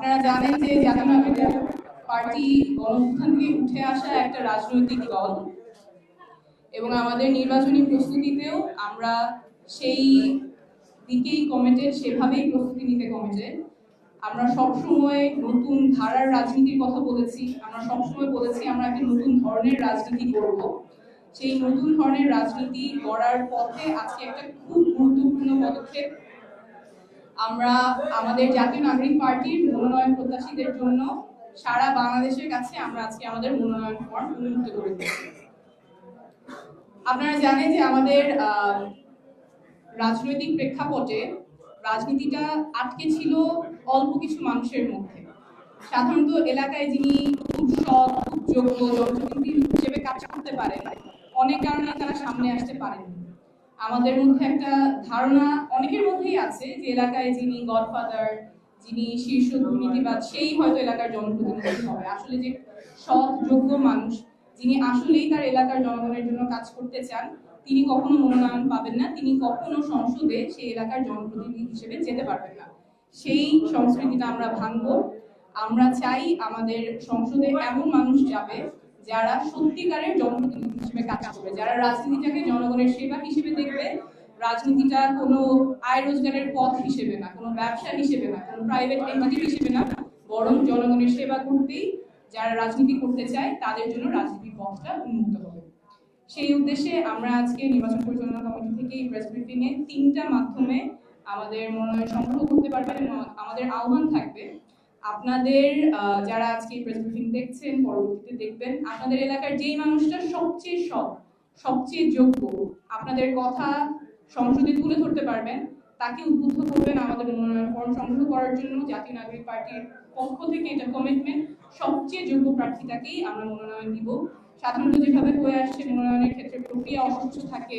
আপনারা জানেন যে জাতীয় নাগরিক পার্টি গণঅভ্যুত্থান থেকে উঠে আসা একটা রাজনৈতিক দল। এবং আমাদের নির্বাচনী প্রস্তুতিতেও আমরা সেই দিকেই কমিটেড সেভাবেই প্রস্তুতি নিতে কমিটেড আমরা সবসময় নতুন ধারার রাজনীতির কথা বলেছি, আমরা সবসময় বলেছি আমরা একটা নতুন ধরনের রাজনীতি করব। সেই নতুন ধরনের রাজনীতি করার পথে আজকে একটা খুব গুরুত্বপূর্ণ পদক্ষেপ আমরা আমাদের জাতীয় নাগরিক পার্টির মনোনয়ন প্রত্যাশীদের জন্য সারা বাংলাদেশের কাছে আমরা আজকে আমাদের মনোনয়ন ফর্ম উন্মুক্ত করে আপনারা জানেন যে আমাদের রাজনৈতিক প্রেক্ষাপটে রাজনীতিটা আটকে ছিল অল্প কিছু মানুষের মধ্যে। সাধারণত এলাকায় যিনি খুব সৎ যোগ্য জনপ্রতিনিধি হিসেবে কাজ করতে পারেন, অনেক কারণে তারা সামনে আসতে পারেন আমাদের মধ্যে একটা ধারণা অনেকের মধ্যেই আছে যে এলাকায় যিনি গডফাদার, যিনি শীর্ষ দুর্নীতিবাদ, সেই হয়তো এলাকার জনপ্রতিনিধি হবে। আসলে যে সৎ, যোগ্য মানুষ যিনি আসলেই তার এলাকার জনগণের জন্য কাজ করতে চান, তিনি কখনো মনোনয়ন পাবেন না, তিনি কখনো সংসদে সেই এলাকার জনপ্রতিনিধি হিসেবে যেতে পারবেন না। সেই সংস্কৃতিটা আমরা ভাঙবো। আমরা চাই আমাদের সংসদে এমন মানুষ যাবে যারা সত্যিকারের জনপ্রতিনিধি হিসেবে কাজ করবে, যারা রাজনীতিটাকে জনগণের সেবা হিসেবে দেখবে, রাজনীতিটা কোনো আয় রোজগারের পথ হিসেবে না, কোনো ব্যবসা হিসেবে না, কোনো প্রাইভেট এন্টিটি হিসেবে না, বরং জনগণের সেবা করতেই যারা রাজনীতি করতে চায়, তাদের জন্য রাজনীতির পথটা উন্মুক্ত হবে। সেই উদ্দেশ্যে আমরা আজকে নির্বাচন পরিচালনা কমিটি থেকে এই প্রেস ব্রিফিং এ তিনটা মাধ্যমে আমাদের মনোনয়ন সংগ্রহ করতে পারবেন এবং আমাদের আহ্বান থাকবে আপনাদের যারা আজকে প্রেস ব্রিফিং দেখছেন, পরবর্তীতে দেখবেন, আপনাদের এলাকার যেই মানুষটা সবচেয়ে সৎ সবচেয়ে যোগ্য, আপনাদের কথা সংসদে তুলে ধরতে পারবেন, তাকে উদ্বুদ্ধ করবেন আমাদের মনোনয়ন ফর্ম সংগ্রহ করার জন্য, জাতীয় নাগরিক পার্টির পক্ষ থেকে এটা কমিটমেন্ট সবচেয়ে যোগ্য প্রার্থীটাকেই আমরা মনোনয়ন দিব। সাধারণত যেভাবে হয়ে আসছে মনোনয়নের ক্ষেত্রে প্রক্রিয়া অস্বচ্ছ থাকে,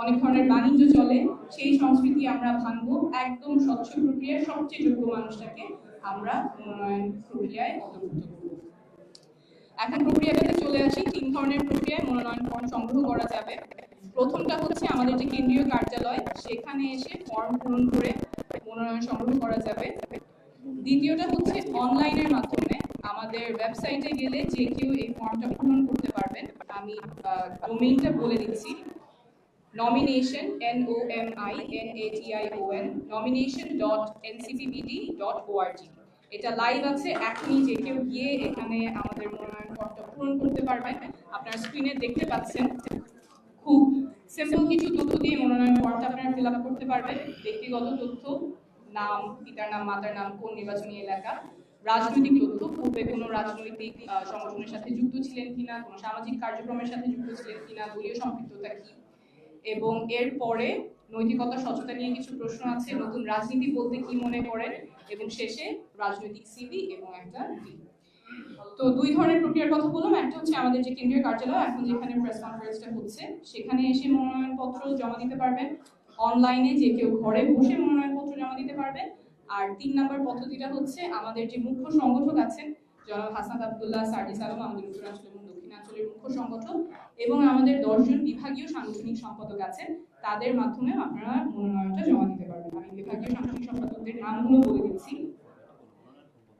অনেক ধরনের বাণিজ্য চলে, সেই সংস্কৃতি আমরা ভাঙবো, একদম স্বচ্ছ প্রক্রিয়ায় সবচেয়ে যোগ্য মানুষটাকে আমরা মনোনয়ন প্রক্রিয়ায় অন্তর্ভুক্ত এখন প্রক্রিয়াটাতে চলে আসি, তিন ধরনের প্রক্রিয়ায় মনোনয়ন ফর্ম সংগ্রহ করা যাবে। প্রথমটা হচ্ছে আমাদের যে কেন্দ্রীয় কার্যালয়, সেখানে এসে ফর্ম পূরণ করে মনোনয়ন সংগ্রহ করা যাবে। দ্বিতীয়টা হচ্ছে অনলাইনের মাধ্যমে। আমাদের ওয়েবসাইটে গেলে যে কেউ এই ফর্মটা পূরণ করতে পারবেন। আমি ডোমেইনটা বলে দিচ্ছি। Nomination, n o m i n a t i o n, nomination dot ncppd dot org এটা লাইভ আছে এখনই যে কেউ গিয়ে এখানে আমাদের মনোনয়ন ফর্মটা পূরণ করতে পারবেন। আপনারা স্ক্রিনে দেখতে পাচ্ছেন খুব সিম্পল কিছু তথ্য দিয়ে মনোনয়ন ফর্মটা আপনারা ফিল আপ করতে পারবেন। ব্যক্তিগত তথ্য, নাম, পিতার নাম, মাতার নাম, কোন নির্বাচনী এলাকা, রাজনৈতিক তথ্য, পূর্বে কোনো রাজনৈতিক সংগঠনের সাথে যুক্ত ছিলেন কিনা, কোনো সামাজিক কার্যক্রমের সাথে যুক্ত ছিলেন কিনা, দলীয় সম্পৃক্ততা কি? এবং এর পরে নৈতিকতা, স্বচ্ছতা নিয়ে কিছু প্রশ্ন আছে, নতুন রাজনীতি বলতে কি মনে করেন? এবং শেষে রাজনৈতিক সিভি এবং একটা তো দুই ধরনের প্রক্রিয়ার কথা বললাম, একটা হচ্ছে আমাদের যে কেন্দ্রীয় কার্যালয়, এখন যেখানে প্রেস কনফারেন্সটা হচ্ছে, সেখানে এসে মনোনয়নপত্র জমা দিতে পারবেন। অনলাইনে যে কেউ ঘরে বসে মনোনয়নপত্র জমা দিতে পারবেন আর তিন নম্বর পদ্ধতিটা হচ্ছে, আমাদের যে মুখ্য সংগঠক আছেন, জনাব হাসান আবদুল্লাহ, সার্জিস আলম আমাদের উত্তরাঞ্চল এবং দক্ষিণাঞ্চলের মুখ্য সংগঠক এবং আমাদের দশজন বিভাগীয় সাংগঠনিক সম্পাদক আছেন, তাদের মাধ্যমে আপনারা মনোনয়নটা জমা দিতে পারবেন। আমি বিভাগীয় সাংগঠনিক সম্পাদকদের নামগুলো বলে দিচ্ছি।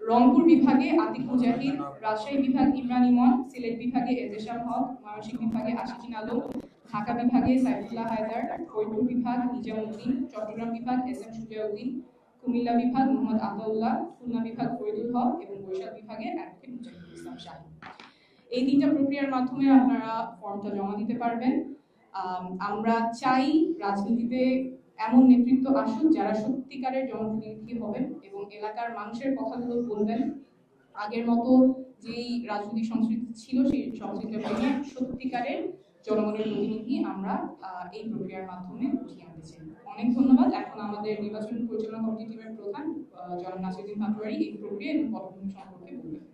রংপুর বিভাগে আতিক মুজাহিদ, রাজশাহী বিভাগ ইমরান ইমন, সিলেট বিভাগে এতেশাম হক, ময়মনসিংহ বিভাগে আশিকিন আলম, ঢাকা বিভাগে সাইফুল্লাহ হায়দার, ফরিদপুর বিভাগ নিজামুদ্দিন, চট্টগ্রাম বিভাগ এস এম সুজাউদ্দিন, কুমিল্লা বিভাগ মোহাম্মদ আতাউল্লাহ, খুলনা বিভাগ ফরিদুল হক এবং বৈশাখ বিভাগে অ্যাডভোকেট মুজাহিদুল ইসলাম শাহী। এই তিনটা প্রক্রিয়ার মাধ্যমে আপনারা ফর্মটা জমা দিতে পারবেন। আমরা চাই রাজনীতিতে এমন নেতৃত্ব আসুক যারা সত্যিকারের জনপ্রতিনিধি হবেন এবং এলাকার মানুষের কথাগুলো বলবেন। আগের মতো যেই রাজনৈতিক সংস্কৃতি ছিল সেই সংস্কৃতি ভেঙে সত্যিকারের জনগণের প্রতিনিধি আমরা এই প্রক্রিয়ার মাধ্যমে উঠিয়ে আনতে চাই। অনেক ধন্যবাদ। এখন আমাদের নির্বাচন পরিচালনা কমিটি টিমের প্রধান জনাব নাসিরুদ্দিন পাটোয়ারি এই প্রক্রিয়া এবং পটভূমি সম্পর্কে বলবেন।